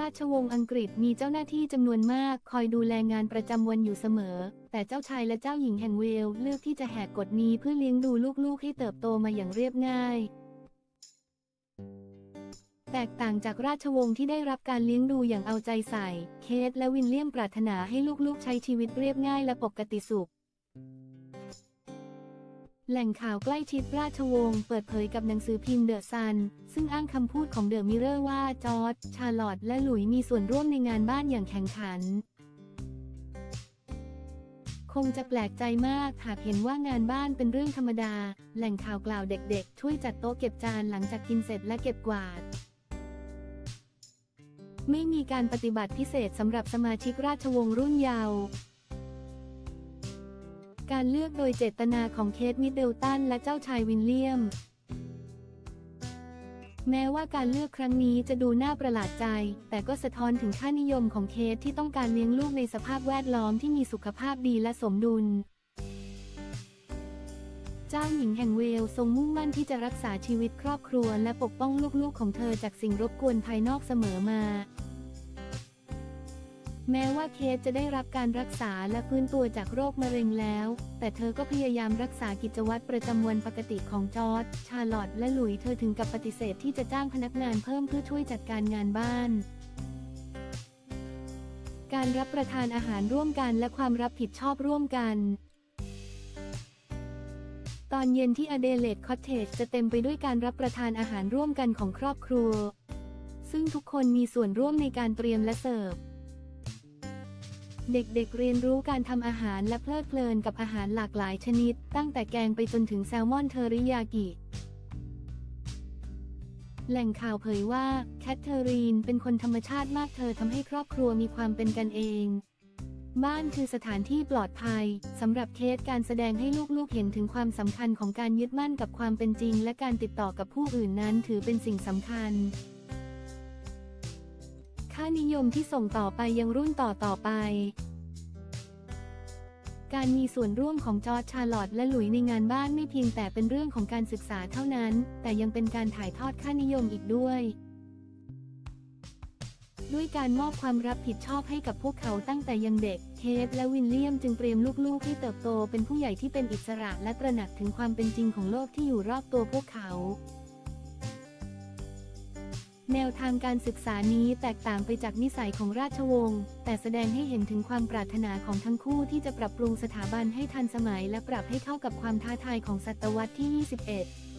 ราชวงศ์อังกฤษมีเจ้าหน้าที่จำนวนมาก คอยดูแลงานประจำวันอยู่เสมอ แต่เจ้าชายและเจ้าหญิงแห่งเวลเลือกที่จะแหกกฎนี้เพื่อเลี้ยงดูลูกๆให้เติบโตมาอย่างเรียบง่าย แตกต่างจากราชวงศ์ที่ได้รับการเลี้ยงดูอย่างเอาใจใส่ เคทและวินเลียมปรารถนาให้ลูกๆ ใช้ชีวิตเรียบง่ายและปกติสุข แหล่งข่าวใกล้ชิดราชวงศ์เปิดเผยกับหนังสือพิมพ์เดอะซัน ซึ่งอ้างคำพูดของเดอะมิเรอร์ว่า จอร์จชาร์ลอตและหลุยมีส่วนร่วมในงานบ้านอย่างแข่งขัน คงจะแปลกใจมากหากเห็นว่างานบ้านเป็นเรื่องธรรมดา แหล่งข่าวกล่าวเด็กๆ ช่วยจัดโต๊ะเก็บจานหลังจากกินเสร็จและเก็บกวาดไม่มีการปฏิบัติพิเศษสำหรับสมาชิกราชวงศ์รุ่นเยาว์ การเลือกโดยเจตนาของเคทมิดเดิลตันและเจ้าชายวินเลียม แม้ว่าการเลือกครั้งนี้จะดูน่าประหลาดใจ แต่ก็สะท้อนถึงค่านิยมของเคทที่ต้องการเลี้ยงลูกในสภาพแวดล้อมที่มีสุขภาพดีและสมดุลเจ้าหญิงแห่งเวลส์ทรงมุ่งมั่นที่จะรักษาชีวิตครอบครัวและปกป้องลูกๆของเธอจากสิ่งรบกวนภายนอกเสมอมา แม้ว่าเคสจะได้รับการรักษาและฟื้นตัวจากโรคมะเร็งแล้ว แต่เธอก็พยายามรักษากิจวัตรประจำวันปกติของจอร์จชาร์ลอตและหลุยเธอถึงกับปฏิเสธที่จะจ้างพนักงานเพิ่มเพื่อช่วยจัดการงานบ้าน การรับประทานอาหารร่วมกันและความรับผิดชอบร่วมกันตอนเย็นที่อเดเลดคอตเทจจะเต็มไปด้วยการรับประทานอาหารร่วมกันของครอบครัว ซึ่งทุกคนมีส่วนร่วมในการเตรียมและเสิร์ฟ เด็กๆเรียนรู้การทำอาหารและเพลิดเพลินกับอาหารหลากหลายชนิด ตั้งแต่แกงไปจนถึงแซลมอนเทอริยากิ แหล่งข่าวเผยว่าแคทเธอรีนเป็นคนธรรมชาติมากเธอทำให้ครอบครัวมีความเป็นกันเอง บ้านคือสถานที่ปลอดภัยสำหรับเคสการแสดงให้ลูกๆเห็นถึงความสำคัญของการยึดมั่นกับความเป็นจริง และการติดต่อกับผู้อื่นนั้นถือเป็นสิ่งสำคัญ ค่านิยมที่ส่งต่อไปยังรุ่นต่อต่อไป การมีส่วนร่วมของจอร์จชาร์ลอตและหลุยส์ในงานบ้านไม่เพียงแต่เป็นเรื่องของการศึกษาเท่านั้น แต่ยังเป็นการถ่ายทอดค่านิยมอีกด้วยด้วยการมอบความรับผิดชอบให้กับพวกเขาตั้งแต่ยังเด็ก เคทและวินเลียมจึงเตรียมลูกๆให้เติบโตเป็นผู้ใหญ่ที่เป็นอิสระและตระหนักถึงความเป็นจริงของโลกที่อยู่รอบตัวพวกเขา แนวทางการศึกษานี้แตกต่างไปจากนิสัยของราชวงศ์ แต่แสดงให้เห็นถึงความปรารถนาของทั้งคู่ที่จะปรับปรุงสถาบันให้ทันสมัยและปรับให้เข้ากับความท้าทายของศตวรรษที่ 21